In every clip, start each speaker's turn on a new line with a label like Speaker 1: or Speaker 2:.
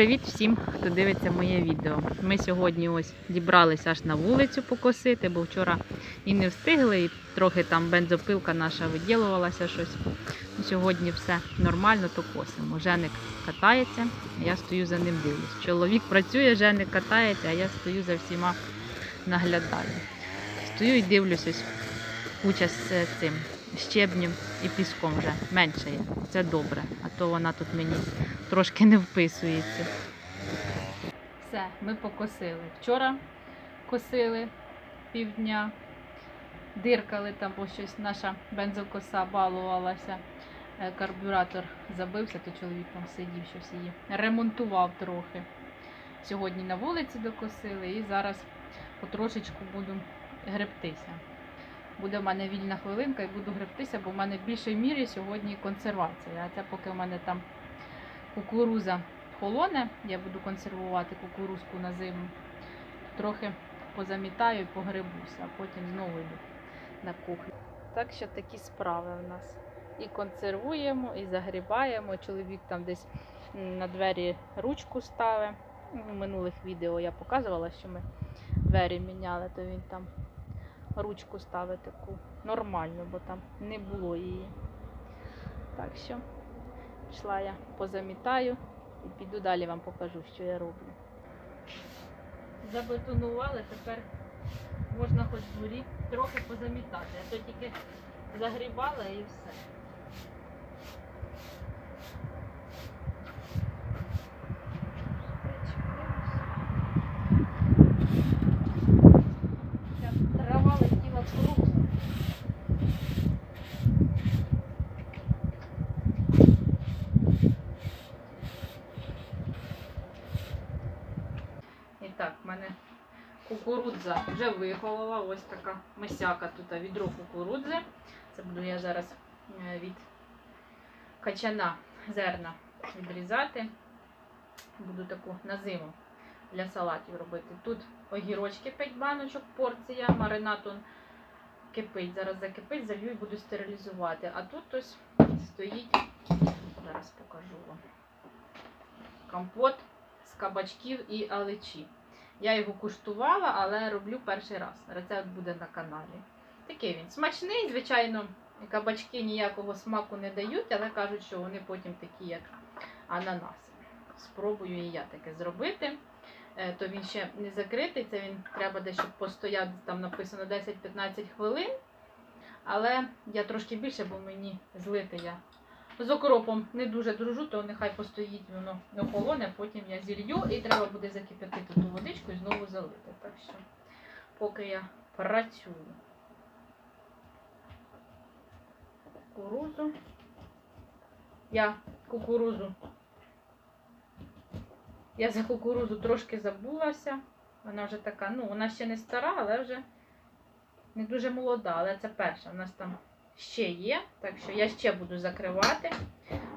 Speaker 1: привіт всім, хто дивиться моє відео. Ми сьогодні ось дібралися аж на вулицю покосити, бо вчора і не встигли, і трохи там бензопилка наша виділувалася щось. Сьогодні все нормально, то косимо. Женик катається, а я стою за ним дивлюсь. Чоловік працює, Женик катається, а я стою за всіма наглядаю. Стою і дивлюсь ось куча з е, цим щебнем і піском вже менше є. Це добре, а то вона тут мені трошки не вписується. Все, ми покосили. Вчора косили півдня, диркали там, бо щось наша бензокоса балувалася. Е, Карбюратор забився, то чоловік там сидів, щось її ремонтував трохи. Сьогодні на вулиці докосили і зараз потрошечку буду гребтися. Буде в мене вільна хвилинка і буду гребтися, бо в мене в більшій мірі сьогодні консервація. А це поки в мене там кукуруза холоне, я буду консервувати кукурузку на зиму. Трохи позамітаю і погребуся, а потім знову йду на кухню. Так що такі справи у нас. І консервуємо, і загрібаємо. Чоловік там десь на двері ручку ставить. В минулих відео я показувала, що ми двері міняли, то він там ручку ставити таку нормальну, бо там не було її. Так що пішла я позамітаю і піду далі вам покажу, що я роблю. Забетонували, тепер можна хоч дворі трохи позамітати, а то тільки загрібала і все. Ця Трава летіла кругом. І так, в мене кукурудза вже виховала. Ось така мисяка тут відро кукурудзи. Це буду я зараз е, від качана зерна відрізати. Буду таку на зиму для салатів робити. Тут огірочки 5 баночок, порція, маринад он кипить. Зараз закипить, залью і буду стерилізувати. А тут ось стоїть, зараз покажу вам. Компот з кабачків і алечі. Я його куштувала, але роблю перший раз. Рецепт буде на каналі. Такий він смачний, звичайно, кабачки ніякого смаку не дають, але кажуть, що вони потім такі, як ананаси. Спробую і я таке зробити. Е, То він ще не закритий, це він треба десь, щоб постояти, там написано 10-15 хвилин. Але я трошки більше, бо мені злити я з окропом не дуже дружу, то нехай постоїть воно охолоне, потім я зілью і треба буде закип'ятити ту водичку і знову залити. Так що, поки я працюю. Кукурузу. Я кукурузу. Я за кукурузу трошки забулася. Вона вже така, ну, вона ще не стара, але вже не дуже молода, але це перша. У нас там ще є, так що я ще буду закривати.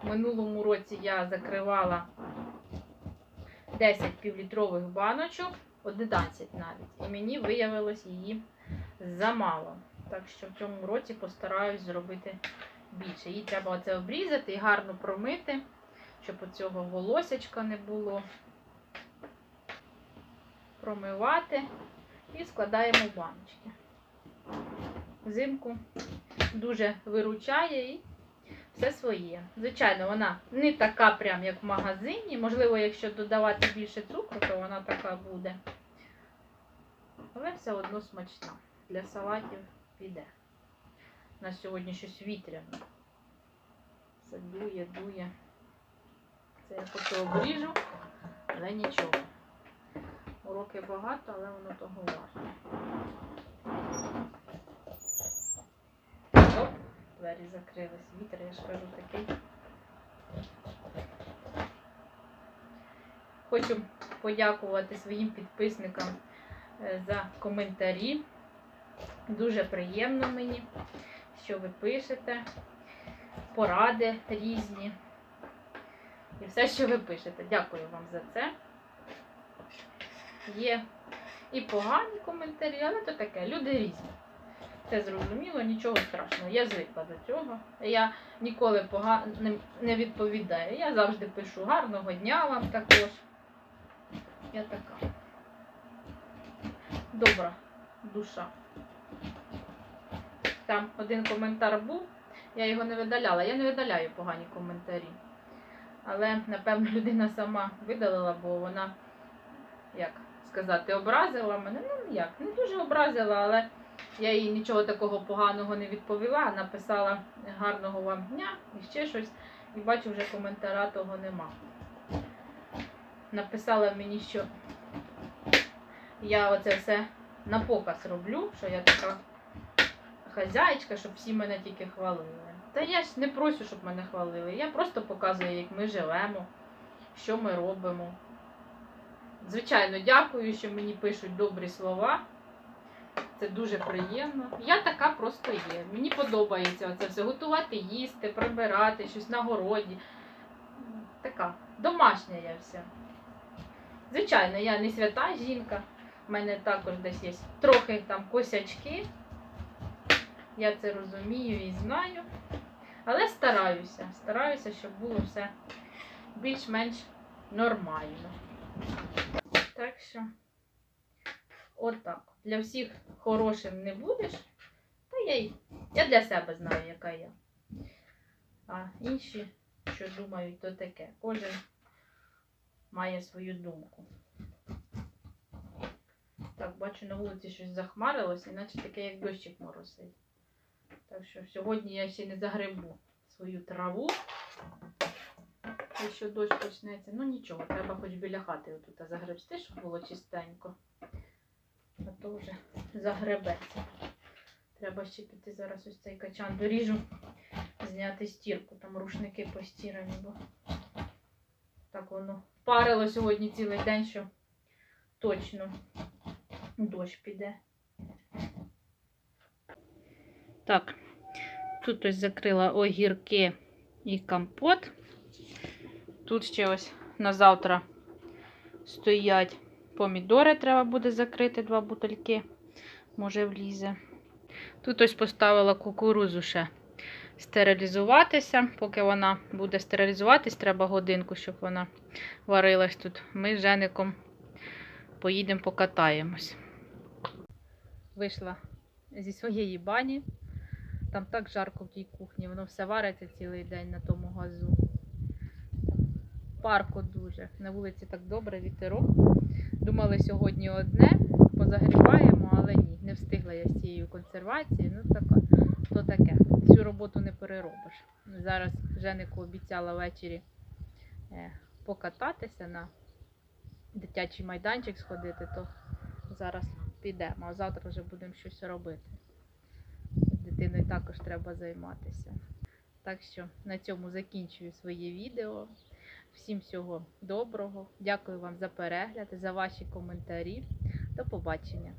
Speaker 1: В минулому році я закривала 10 півлітрових баночок, 11 навіть. І мені виявилось її замало. Так що в цьому році постараюсь зробити більше. Її треба оце обрізати і гарно промити, щоб оцього волосячка не було. Промивати і складаємо баночки. Взимку дуже виручає і все своє. Звичайно, вона не така прям, як в магазині. Можливо, якщо додавати більше цукру, то вона така буде. Але все одно смачна. Для салатів піде. На сьогодні щось вітряне. Все дує, дує. Це я поки обріжу, але нічого. Уроки багато, але воно того варто. Двері закрились. Вітер, я ж кажу, такий. Хочу подякувати своїм підписникам е, за коментарі. Дуже приємно мені, що ви пишете, поради різні. І все, що ви пишете. Дякую вам за це. Є і погані коментарі, але то таке, люди різні. Це зрозуміло, нічого страшного. Я звикла до цього. Я ніколи погано не відповідаю. Я завжди пишу гарного дня вам також. Я така. Добра душа. Там один коментар був, я його не видаляла. Я не видаляю погані коментарі. Але, напевно, людина сама видалила, бо вона, як сказати, образила мене. Ну, як, не дуже образила, але я їй нічого такого поганого не відповіла, написала гарного вам дня і ще щось. І бачу, вже коментара того нема. Написала мені, що я оце все на показ роблю, що я така хазяєчка, щоб всі мене тільки хвалили. Та я ж не прошу, щоб мене хвалили. Я просто показую, як ми живемо, що ми робимо. Звичайно, дякую, що мені пишуть добрі слова. Це дуже приємно. Я така просто є. Мені подобається оце все готувати, їсти, прибирати, щось на городі. Така домашня я вся. Звичайно, я не свята жінка. У мене також десь є трохи там косячки. Я це розумію і знаю. Але стараюся. Стараюся, щоб було все більш-менш нормально. Так що, отак. Для всіх хорошим не будеш. Та я, я для себе знаю, яка я. А інші, що думають, то таке. Кожен має свою думку. Так, бачу, на вулиці щось захмарилось, іначе таке, як дощик моросить. Так що сьогодні я ще не загребу свою траву. Якщо дощ почнеться, ну нічого, треба хоч біля хати отут загребсти, щоб було чистенько. А то вже загребеться. Треба ще піти зараз ось цей качан доріжу, зняти стірку, там рушники постірані, бо так воно парило сьогодні цілий день, що точно дощ піде. Так, тут ось закрила огірки і компот. Тут ще ось на завтра стоять помідори, треба буде закрити два бутильки, може влізе. Тут ось поставила кукурузу ще стерилізуватися. Поки вона буде стерилізуватись, треба годинку, щоб вона варилась тут. Ми з Жеником поїдемо покатаємось. Вийшла зі своєї бані. Там так жарко в тій кухні, воно все вариться цілий день на тому газу. Парко дуже. На вулиці так добре, вітерок. Думали сьогодні одне, позагріваємо, але ні, не встигла я з цією консервацією. Ну таке, то таке. Цю роботу не переробиш. Зараз Женику обіцяла ввечері е, покататися на дитячий майданчик сходити, то зараз підемо, а завтра вже будемо щось робити. Дитиною також треба займатися. Так що на цьому закінчую своє відео. Всім всього доброго. Дякую вам за перегляд, за ваші коментарі. До побачення!